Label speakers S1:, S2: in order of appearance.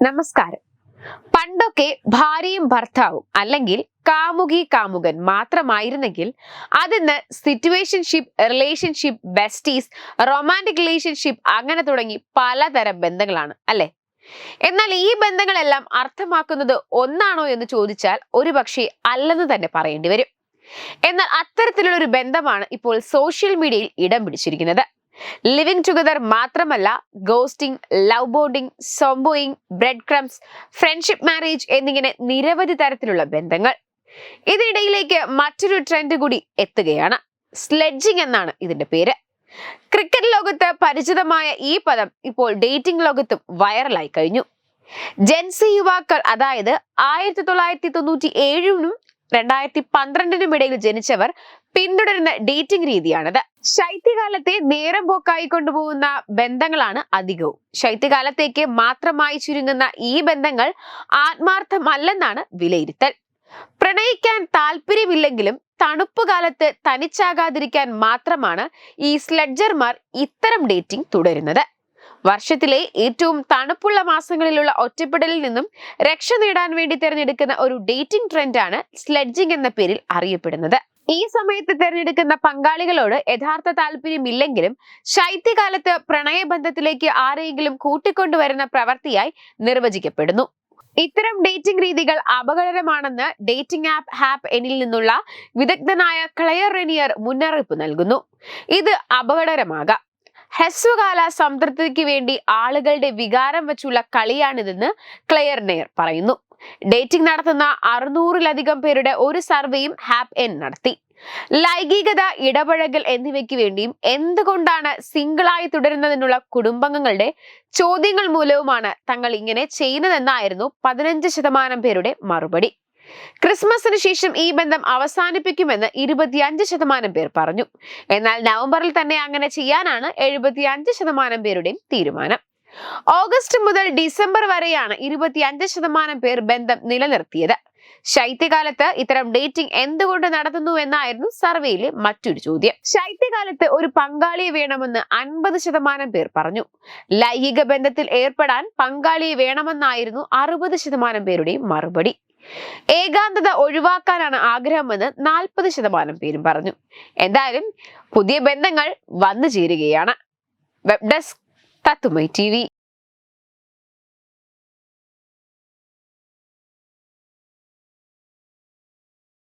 S1: നമസ്കാരം. പണ്ടൊക്കെ ഭാര്യയും ഭർത്താവും അല്ലെങ്കിൽ കാമുകി കാമുകൻ മാത്രമായിരുന്നെങ്കിൽ അതിന്ന് situationship relationship besties romantic relationship അങ്ങനെ തുടങ്ങി പലതരം ബന്ധങ്ങളാണ് അല്ലെ? എന്നാൽ ഈ ബന്ധങ്ങളെല്ലാം അർത്ഥമാക്കുന്നത് ഒന്നാണോ എന്ന് ചോദിച്ചാൽ ഒരുപക്ഷെ അല്ലെന്ന് തന്നെ പറയേണ്ടി വരും. എന്നാൽ അത്തരത്തിലുള്ള ഒരു ബന്ധമാണ് ഇപ്പോൾ സോഷ്യൽ മീഡിയയിൽ ഇടം പിടിച്ചിരിക്കുന്നത്. ലിവിംഗ് ടുഗദർ മാത്രമല്ല ghosting love bonding zombieing bread crumbs friendship marriage എന്നിങ്ങനെ നിരവധി തരത്തിലുള്ള ബന്ധങ്ങൾ. ഇതിനിടയിലേക്ക് മറ്റൊരു ട്രെൻഡ് കൂടി എത്തുകയാണ്. സ്ലെഡ്ജിംഗ് എന്നാണ് ഇതിന്റെ പേര്. ക്രിക്കറ്റ് ലോകത്ത് പരിചിതമായ ഈ പദം ഇപ്പോൾ ഡേറ്റിംഗ് ലോകത്തും വൈറലായി കഴിഞ്ഞു. ജെൻസി യുവാക്കൾ അതായത് ആയിരത്തി തൊള്ളായിരത്തി തൊണ്ണൂറ്റി ഏഴിനും രണ്ടായിരത്തി പന്ത്രണ്ടിനും ഇടയിൽ ജനിച്ചവർ പിന്തുടരുന്ന ഡേറ്റിംഗ് രീതിയാണിത്. ശൈത്യകാലത്തെ നേരം പോക്കായി കൊണ്ടുപോകുന്ന ബന്ധങ്ങളാണ് അധികവും. ശൈത്യകാലത്തേക്ക് മാത്രമായി ചുരുങ്ങുന്ന ഈ ബന്ധങ്ങൾ ആത്മാർത്ഥമല്ലെന്നാണ് വിലയിരുത്തൽ. പ്രണയിക്കാൻ താല്പര്യമില്ലെങ്കിലും തണുപ്പ് കാലത്ത് തനിച്ചാകാതിരിക്കാൻ മാത്രമാണ് ഈ സ്ലഡ്ജർമാർ ഇത്തരം ഡേറ്റിംഗ് തുടരുന്നത്. വർഷത്തിലെ ഏറ്റവും തണുപ്പുള്ള മാസങ്ങളിലുള്ള ഒറ്റപ്പെടലിൽ നിന്നും രക്ഷ നേടാൻ വേണ്ടി തിരഞ്ഞെടുക്കുന്ന ഒരു ഡേറ്റിംഗ് ട്രെൻഡാണ് സ്ലെഡ്ജിംഗ് എന്ന പേരിൽ അറിയപ്പെടുന്നത്. ഈ സമയത്ത് തിരഞ്ഞെടുക്കുന്ന പങ്കാളികളോട് യഥാർത്ഥ താല്പര്യമില്ലെങ്കിലും ശൈത്യകാലത്ത് പ്രണയബന്ധത്തിലേക്ക് ആരെയെങ്കിലും കൂട്ടിക്കൊണ്ടുവരുന്ന പ്രവൃത്തിയായി നിർവചിക്കപ്പെടുന്നു. ഇത്തരം ഡേറ്റിംഗ് രീതികൾ അപകടകരമാണെന്ന് ഡേറ്റിംഗ് ആപ്പ് ഹാപ്പ് എന്നിൽ നിന്നുള്ള വിദഗ്ധനായ ക്ലയർ റെനിയർ മുന്നറിയിപ്പ് നൽകുന്നു. ഇത് അപകടകരമാകാം. ഹ്രസ്വകാല സംതൃപ്തിക്ക് വേണ്ടി ആളുകളുടെ വികാരം വെച്ചുള്ള കളിയാണിതെന്ന് ക്ലെയർ നെയർ പറയുന്നു. ഡേറ്റിംഗ് നടത്തുന്ന അറുന്നൂറിലധികം പേരുടെ ഒരു സർവേയും ഹാപ്പ് എൻ നടത്തി. ലൈംഗികത ഇടപഴകൽ എന്നിവയ്ക്ക് വേണ്ടിയും എന്തുകൊണ്ടാണ് സിംഗിളായി തുടരുന്നതിനുള്ള കുടുംബാംഗങ്ങളുടെ ചോദ്യങ്ങൾ മൂലവുമാണ് തങ്ങൾ ഇങ്ങനെ ചെയ്യുന്നതെന്നായിരുന്നു പതിനഞ്ച് ശതമാനം പേരുടെ മറുപടി. ക്രിസ്മസിന് ശേഷം ഈ ബന്ധം അവസാനിപ്പിക്കുമെന്ന് ഇരുപത്തിയഞ്ച് ശതമാനം പേർ പറഞ്ഞു. എന്നാൽ നവംബറിൽ തന്നെ അങ്ങനെ ചെയ്യാനാണ് എഴുപത്തിയഞ്ച് ശതമാനം പേരുടെയും തീരുമാനം. ഓഗസ്റ്റ് മുതൽ ഡിസംബർ വരെയാണ് ഇരുപത്തിയഞ്ച് ശതമാനം പേർ ബന്ധം നിലനിർത്തിയത്. ശൈത്യകാലത്ത് ഇത്തരം ഡേറ്റിംഗ് എന്തുകൊണ്ട് നടത്തുന്നു എന്നായിരുന്നു സർവേയിലെ മറ്റൊരു ചോദ്യം. ശൈത്യകാലത്ത് ഒരു പങ്കാളിയെ വേണമെന്ന് അൻപത് ശതമാനം പേർ പറഞ്ഞു. ലൈംഗിക ബന്ധത്തിൽ ഏർപ്പെടാൻ പങ്കാളിയെ വേണമെന്നായിരുന്നു അറുപത് ശതമാനം പേരുടെയും മറുപടി. ഏകാന്തത ഒഴിവാക്കാനാണ് ആഗ്രഹമെന്ന് നാൽപ്പത് ശതമാനം പേരും പറഞ്ഞു. എന്തായാലും പുതിയ ബന്ധങ്ങൾ വന്നു ചേരുകയാണ്. വെബ് ഡെസ്ക് തത്തുമൈ ടി